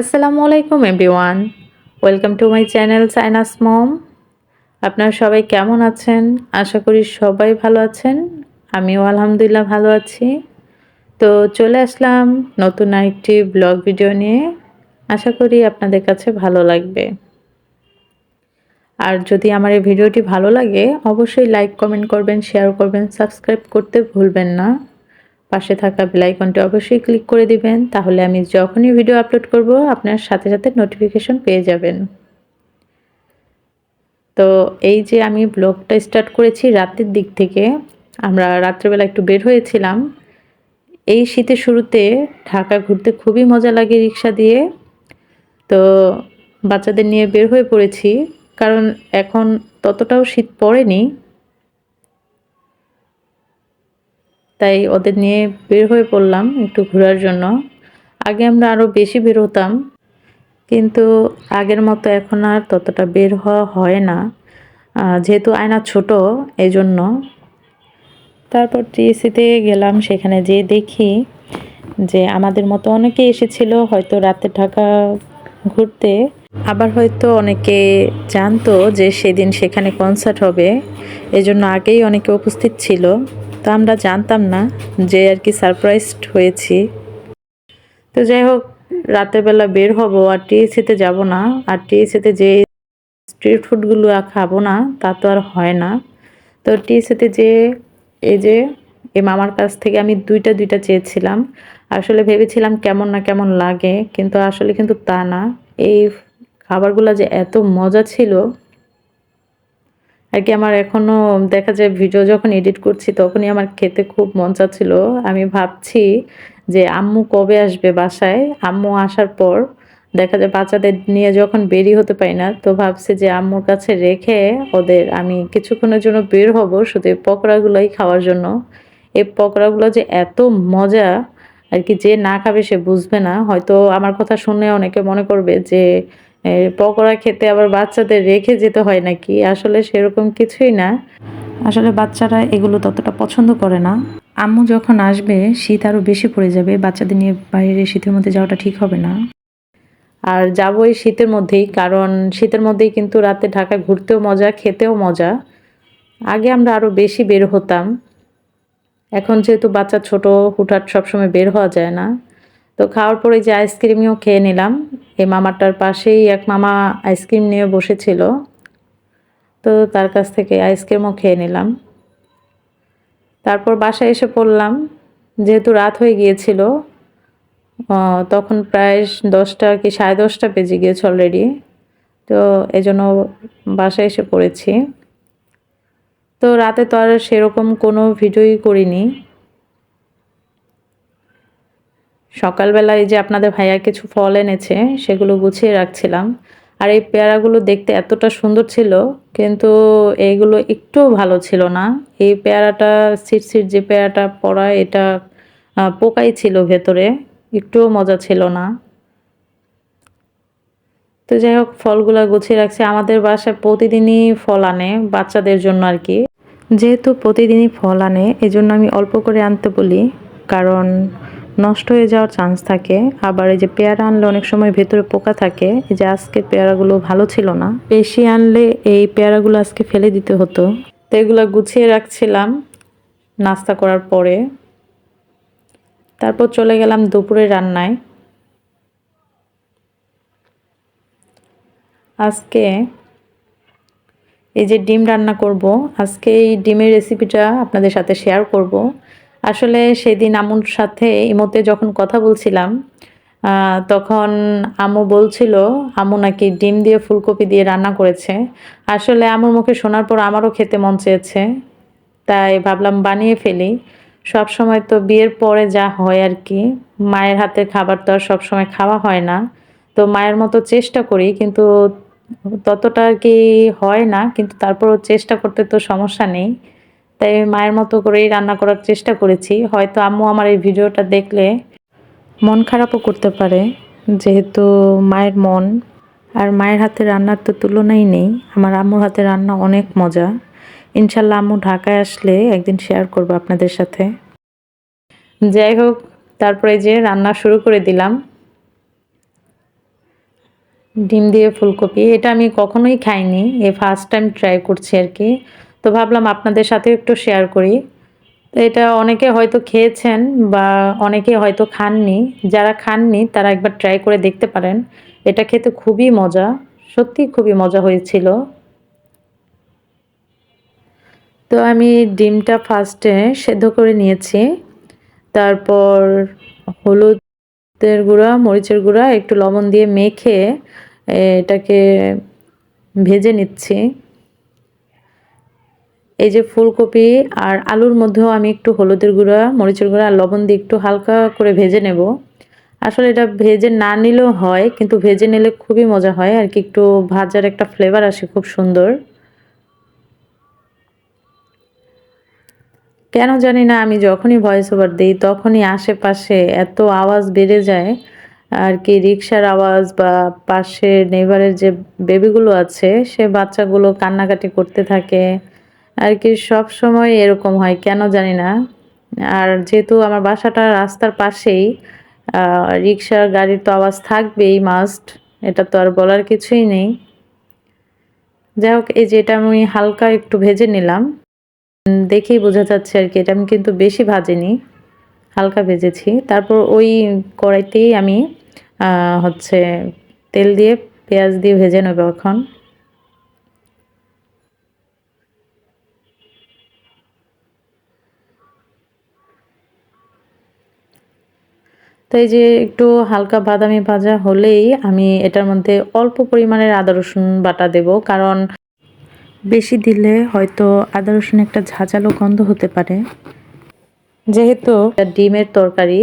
আসসালামু আলাইকুম, everyone. Welcome to my channel Sainas mom. আপনারা সবাই কেমন আছেন? আশা করি সবাই ভালো আছেন। আমিও আলহামদুলিল্লাহ ভালো আছি। তো চলে আসলাম নতুন আরেকটি ব্লগ ভিডিও নিয়ে। আশা করি আপনাদের কাছে ভালো লাগবে। আর যদি আমার এই ভিডিওটি ভালো লাগে, অবশ্যই লাইক, কমেন্ট করবেন, শেয়ার করবেন, সাবস্ক্রাইব করতে ভুলবেন না। পাশে থাকা বেলাইকনটি অবশ্যই ক্লিক করে দিবেন, তাহলে আমি যখনই ভিডিও আপলোড করব, আপনার সাথে সাথে নোটিফিকেশন পেয়ে যাবেন। তো এই যে আমি ব্লগটা স্টার্ট করেছি রাতের দিক থেকে, আমরা রাত্রেবেলা একটু বের হয়েছিলাম, এই শীতের শুরুতে ঢাকা ঘুরতে খুবই মজা লাগে রিক্সা দিয়ে। তো বাচ্চাদের নিয়ে বের হয়ে পড়েছি, কারণ এখন ততটাও শীত পড়েনি তাই ওদের নিয়ে বের হয়ে পড়লাম একটু ঘোরার জন্য। আগে আমরা আরও বেশি বের হতাম, কিন্তু আগের মতো এখন আর ততটা বের হওয়া হয় না। যেহেতু আয়না ছোট এই জন্য তারপর টিএসিতে গেলাম, সেখানে যে দেখি যে আমাদের মতো অনেকে এসেছিল হয়তো রাতে ঢাকা ঘুরতে। আবার হয়তো অনেকে জানতো যে সেদিন সেখানে কনসার্ট হবে, এজন্য আগেই অনেকে উপস্থিত ছিল। তো আমরা জানতাম না যে আর কি সারপ্রাইজড হয়েছি। তো যাই হোক, রাতের বেলা বের হব, আর টিএসিতে যাব না। আর টিএসিতে যে স্ট্রিট ফুডগুলো খাব না, তা তো আর হয় না। তো টিএসিতে যে, এই যে এই মামার কাছ থেকে আমি দুইটা দুইটা চেয়েছিলাম। আসলে ভেবেছিলাম কেমন না কেমন লাগে, কিন্তু আসলে কিন্তু তা না। এই খাবারগুলো যে এত মজা ছিল আর কি আমার এখনও দেখা যায় ভিডিও যখন এডিট করছি তখনই আমার খেতে খুব মন চাচ্ছিল। আমি ভাবছি যে আম্মু কবে আসবে বাসায়? আম্মু আসার পর দেখা যায় বাচ্চাদের নিয়ে যখন বেরি হতে পারি না, তো ভাবছি যে আম্মুর কাছে রেখে ওদের আমি কিছুক্ষণের জন্য বের হব শুধু এই পকোড়াগুলোই খাওয়ার জন্য। এই পকোড়াগুলো যে এত মজা, আর কি যে না খাবে সে বুঝবে না। হয়তো আমার কথা শুনে অনেকে মনে করবে যে পকোড়া খেতে আবার বাচ্চাদের রেখে যেতে হয় নাকি? আসলে সেরকম কিছুই না। আসলে বাচ্চারা এগুলো ততটা পছন্দ করে না। আম্মু যখন আসবে শীত আরও বেশি পড়ে যাবে বাচ্চাদের নিয়ে বাইরে শীতের মধ্যে যাওয়াটা ঠিক হবে না। আর যাব এই শীতের মধ্যেই কারণ শীতের মধ্যেই কিন্তু রাতে ঢাকা ঘুরতেও মজা খেতেও মজা। আগে আমরা আরও বেশি বের হতাম। এখন যেহেতু বাচ্চা ছোট হুটহাট সবসময় বের হওয়া যায় না। তো খাওয়ার পরে যে আইসক্রিমও খেয়ে নিলাম। এই মামাটার পাশেই এক মামা আইসক্রিম নিয়ে বসেছিল। তো তার কাছ থেকে আইসক্রিমও খেয়ে নিলাম। তারপর বাসায় এসে পড়লাম। যেহেতু রাত হয়ে গিয়েছিল তখন প্রায় দশটা কি সাড়ে দশটা বেজে গিয়েছে অলরেডি তো এজন্য বাসায় এসে পড়েছি। তো রাতে তো আর সেরকম কোনো ভিডিওই করিনি। সকালবেলা এই যে আপনাদের ভাইয়া কিছু ফল এনেছে, সেগুলো গুছিয়ে রাখছিলাম। আর এই পেয়ারাগুলো দেখতে এতটা সুন্দর ছিল, কিন্তু এইগুলো একটুও ভালো ছিল না। এই পেয়ারাটা সিট সিট যে পেয়ারাটা পড়া, এটা পোকাই ছিল ভেতরে, একটুও মজা ছিল না। তো যাই হোক, ফলগুলো গুছিয়ে রাখছে। আমাদের বাসায় প্রতিদিনই ফল আনে, বাচ্চাদের জন্য আর কি। যেহেতু প্রতিদিনই ফল আনে, এজন্য আমি অল্প করে আনতে বলি, কারণ নষ্ট হয়ে যাওয়ার চান্স থাকে। আবার এই যে পেয়ারা আনলে অনেক সময় ভেতরে পোকা থাকে। এই যে আজকে পেয়ারাগুলো ভালো ছিল না। বেশি আনলে এই পেয়ারাগুলো আজকে ফেলে দিতে হতো। তো এগুলো গুছিয়ে রাখছিলাম নাস্তা করার পরে। তারপর চলে গেলাম দুপুরে রান্নায়। আজকে এই যে ডিম রান্না করব, আজকে এই ডিমের রেসিপিটা আপনাদের সাথে শেয়ার করব। আসলে সেদিন আমুর সাথে ইমতে যখন কথা বলছিলাম তখন আমু বলছিল, আমু নাকি ডিম দিয়ে ফুলকপি দিয়ে রান্না করেছে। আসলে আমুর মুখে শোনার পর আমারও খেতে মন চেয়েছে, তাই ভাবলাম বানিয়ে ফেলি। সব সময় তো বিয়ের পরে যা হয় আর কি, মায়ের হাতের খাবার তো আর সবসময় খাওয়া হয় না। তো মায়ের মতো চেষ্টা করি, কিন্তু ততটা কি হয় না, কিন্তু তারপরও চেষ্টা করতে তো সমস্যা নেই। তাই মায়ের মতো করেই রান্না করার চেষ্টা করেছি। হয়তো আম্মু আমার এই ভিডিওটা দেখলে মন খারাপও করতে পারে, যেহেতু মায়ের মন আর মায়ের হাতে রান্নার তো তুলনাই নেই। আমার আম্মুর হাতে রান্না অনেক মজা। ইনশাল্লাহ আম্মু ঢাকায় আসলে একদিন শেয়ার করব আপনাদের সাথে। যাই হোক, তারপরে যে রান্না শুরু করে দিলাম। ডিম দিয়ে ফুলকপি, এটা আমি কখনোই খাইনি এ ফার্স্ট টাইম ট্রাই করছি আর কি। তো ভাবলাম আপনাদের সাথে একটু শেয়ার করি। তো এটা অনেকে হয়তো খেয়েছেন বা অনেকে হয়তো খাননি। যারা খাননি, তারা একবার ট্রাই করে দেখতে পারেন। এটা খেতে খুবই মজা সত্যি খুবই মজা হয়েছিল। তো আমি ডিমটা ফার্স্টে সেদ্ধ করে নিয়েছি। তারপর হলুদের গুঁড়া, মরিচের গুঁড়া, একটু লবণ দিয়ে মেখে এটাকে ভেজে নিচ্ছি। এই যে ফুলকপি আর আলুর মধ্যেও আমি একটু হলুদের গুঁড়া, মরিচের গুঁড়া আর লবণ দিয়ে একটু হালকা করে ভেজে নেব। আসলে এটা ভেজে না নিলেও হয়, কিন্তু ভেজে নিলে খুবই মজা হয়। আর কি একটু ভাজার একটা ফ্লেভার আসে খুব সুন্দর। কেন জানি না, আমি যখনই ভয়েস ওভার দিই, তখনই আশেপাশে এত আওয়াজ বেড়ে যায়। আর কি রিক্সার আওয়াজ বা পাশে নেভারের যে বেবিগুলো আছে, সে বাচ্চাগুলো কান্নাকাটি করতে থাকে। আর কি সব সময় এরকম হয়, কেন জানি না। আর যেহেতু আমার বাসাটা রাস্তার পাশেই রিক্সার গাড়ির তো আওয়াজ থাকবেই মাস্ট এটা তো আর বলার কিছুই নেই। যাই হোক, এই যে এটা আমি হালকা একটু ভেজে নিলাম। দেখেই বোঝা যাচ্ছে আর কি, এটা আমি কিন্তু বেশি ভাজিনি, হালকা ভেজেছি। তারপর ওই কড়াইতেই আমি হচ্ছে তেল দিয়ে পেঁয়াজ দিয়ে ভেজে নেব এখন। তো এই যে একটু হালকা বাদামি ভাজা হলেই আমি এটার মধ্যে অল্প পরিমাণের আদা রসুন বাটা দেব। কারণ বেশি দিলে হয়তো আদা রসুন একটা ঝাঁঝালো গন্ধ হতে পারে। যেহেতু ডিমের তরকারি,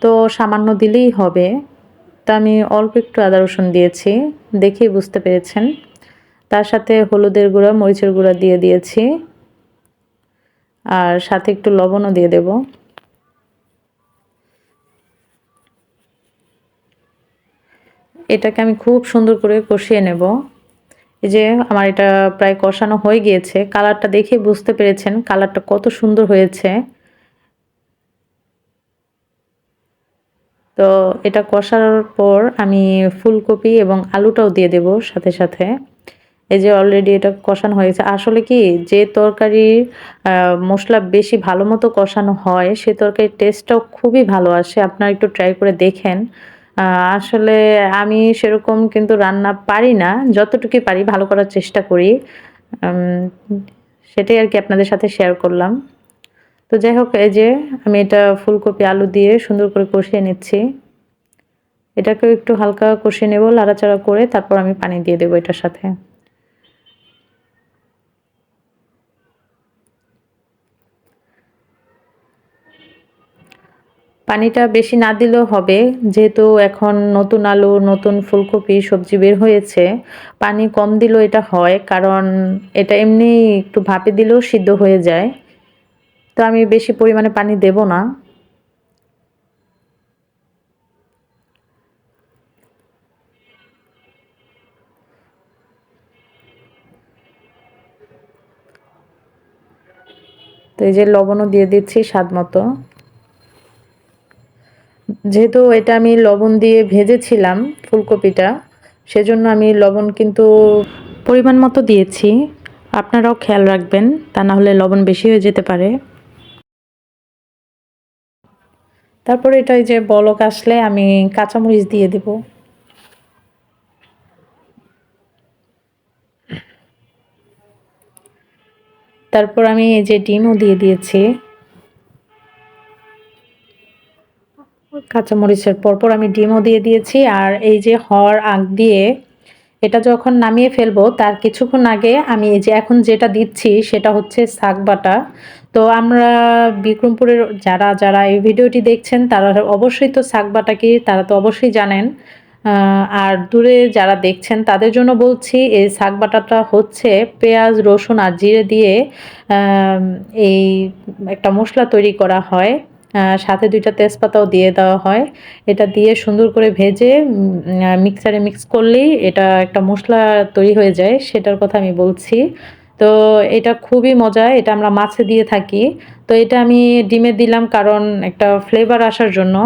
তো সামান্য দিলেই হবে। তা আমি অল্প একটু আদা রসুন দিয়েছি, দেখেই বুঝতে পেরেছেন। তার সাথে হলুদের গুঁড়া, মরিচের গুঁড়া দিয়ে দিয়েছি। আর সাথে একটু লবণও দিয়ে দেব। এটাকে আমি খুব সুন্দর করে কষিয়ে নেব। এই যে আমার এটা প্রায় কষানো হয়ে গিয়েছে। কালারটা দেখে বুঝতে পেরেছেন কালারটা কত সুন্দর হয়েছে। তো এটা কষার পর আমি ফুলকপি এবং আলুটাও দিয়ে দেব সাথে সাথে। এই যে অলরেডি এটা কষানো হয়েছে আসলে কি যে তরকারি মশলা বেশি ভালো মতো কষানো হয়, সে তরকারির টেস্টটাও খুবই ভালো আসে। আপনারা একটু ট্রাই করে দেখেন। আসলে আমি সেরকম কিন্তু রান্না পারি না। যতটুকু পারি ভালো করার চেষ্টা করি। সেটাই আর কি আপনাদের সাথে শেয়ার করলাম। তো যাই হোক, এই যে আমি এটা ফুলকপি, আলু দিয়ে সুন্দর করে কষিয়ে নিচ্ছি। এটাকেও একটু হালকা কষিয়ে নেব, লাড়াচাড়া করে তারপর আমি পানি দিয়ে দেবো এটার সাথে। পানিটা বেশি না দিলেও হবে। যেহেতু এখন নতুন আলু, নতুন ফুলকপি, সবজি বের হয়েছে, পানি কম দিলেও এটা হয়, কারণ এটা এমনি একটু ভাপে দিলেও সিদ্ধ হয়ে যায়। তো আমি বেশি পরিমাণে পানি দেব না। তো এই যে লবণও দিয়ে দিচ্ছি স্বাদ মতো। যেহেতু এটা আমি লবণ দিয়ে ভেজেছিলাম ফুলকপিটা, সেজন্য আমি লবণ কিন্তু পরিমাণ মতো দিয়েছি। আপনারাও খেয়াল রাখবেন, তা না হলে লবণ বেশি হয়ে যেতে পারে। তারপরে এটা যে বলক আসলে আমি কাঁচামরিচ দিয়ে দেব। তারপর আমি এই যে ডিমও দিয়ে দিয়েছি। কাঁচামরিচের পরপর আমি ডিমও দিয়ে দিয়েছি আর এই যে হর আগ দিয়ে এটা যখন নামিয়ে ফেলব, তার কিছুক্ষণ আগে আমি এই যে এখন যেটা দিচ্ছি সেটা হচ্ছে শাক বাটা। তো আমরা বিক্রমপুরের যারা যারা এই ভিডিওটি দেখছেন, তারা অবশ্যই তো শাক বাটা কি, তারা তো অবশ্যই জানেন। আর দূরে যারা দেখছেন, তাদের জন্য বলছি, এই শাক বাটাটা হচ্ছে পেঁয়াজ, রসুন আর জিরে দিয়ে এই একটা মশলা তৈরি করা হয়। সাথে দুইটা তেজপাতাও দিয়ে দেওয়া হয়। এটা দিয়ে সুন্দর করে ভেজে মিক্সারে মিক্স করলেই এটা একটা মশলা তৈরি হয়ে যায়, সেটার কথা আমি বলছি। তো এটা খুবই মজা, এটা আমরা মাছে দিয়ে থাকি। তো এটা আমি ডিমে দিলাম কারণ একটা ফ্লেভার আসার জন্য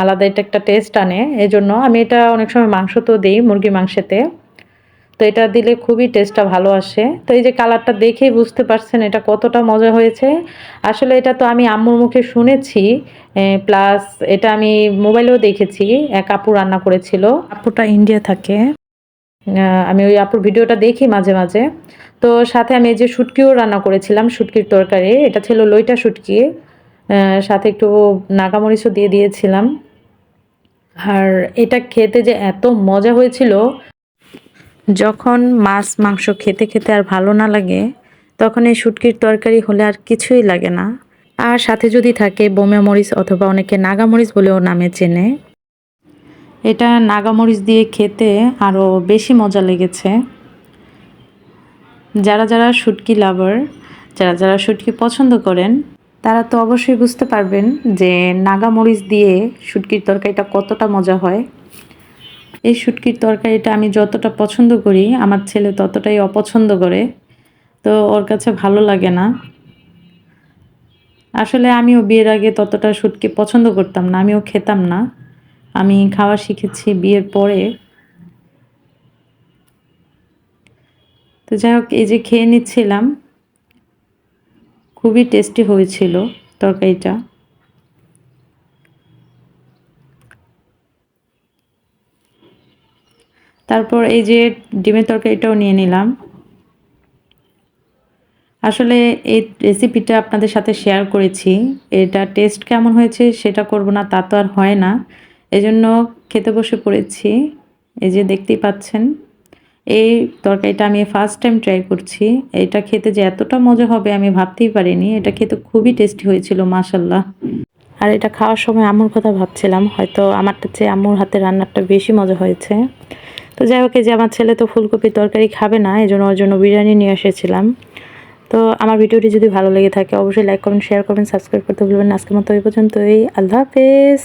আলাদা এটা একটা টেস্ট আনে। এই জন্য আমি এটা অনেক সময় মাংস তো দিই, মুরগির মাংসেতে। তো এটা দিলে খুবই টেস্টটা ভালো আসে। তো এই যে কালারটা দেখেই বুঝতে পারছেন এটা কতটা মজা হয়েছে। আসলে এটা তো আমি আম্মুর মুখে শুনেছি প্লাস এটা আমি মোবাইলেও দেখেছি, এক আপু রান্না করেছিল। আপুটা ইন্ডিয়া থাকে। আমি ওই আপুর ভিডিওটা দেখি মাঝে মাঝে। তো সাথে আমি এই যে শুটকিও রান্না করেছিলাম, শুটকির তরকারি। এটা ছিল লইটা শুটকি। সাথে একটু নাগামরিচও দিয়ে দিয়েছিলাম। আর এটা খেতে যে এত মজা হয়েছিল যখন মাছ মাংস খেতে খেতে আর ভালো না লাগে, তখন এই শুটকির তরকারি হলে আর কিছুই লাগে না। আর সাথে যদি থাকে বোমে মরিচ অথবা অনেকে নাগামরিচ বলেও নামে চেনে। এটা নাগামরিচ দিয়ে খেতে আরও বেশি মজা লেগেছে। যারা যারা শুটকি লাভার, যারা যারা শুটকি পছন্দ করেন, তারা তো অবশ্যই বুঝতে পারবেন যে নাগামরিচ দিয়ে শুটকির তরকারিটা কতটা মজা হয়। এই শুটকির তরকারিটা আমি যতটা পছন্দ করি, আমার ছেলে ততটাই অপছন্দ করে, তো ওর কাছে ভালো লাগে না। আসলে আমিও বিয়ের আগে ততটা শুটকি পছন্দ করতাম না, আমিও খেতাম না। আমি খাওয়া শিখেছি বিয়ের পরে। তো যাই হোক, এই যে খেয়ে নিচ্ছিলাম, খুবই টেস্টি হয়েছিল তরকারিটা। তারপর এই যে ডিমের তরকারিটাও নিয়ে নিলাম। আসলে এই রেসিপিটা আপনাদের সাথে শেয়ার করেছি। এটা টেস্ট কেমন হয়েছে সেটা করব না, তা তো আর হয় না। এজন্য খেতে বসে পড়েছি। এই যে দেখতেই পাচ্ছেন, এই তরকারিটা আমি ফার্স্ট টাইম ট্রাই করছি। এটা খেতে যে এতটা মজা হবে আমি ভাবতেই পারিনি। এটা খেতে খুবই টেস্টি হয়েছিল মাসাল্লাহ আর এটা খাওয়ার সময় আম্মুর কথা ভাবছিলাম, হয়তো আমারটা চেয়ে আম্মুর হাতে রান্নাটা বেশি মজা হয়েছে। তো যাই হোক যে আমার ছেলে তো ফুলকপির তরকারি খাবে না, এই জন্য ওর জন্য বিরিয়ানি নিয়ে এসেছিলাম। তো আমার ভিডিওটি যদি ভালো লেগে থাকে, অবশ্যই লাইক কমেন্ট শেয়ার করবেন সাবস্ক্রাইব করতে ভুলবেন। আজকের মতো এই পর্যন্তই। আল্লাহ হাফেজ।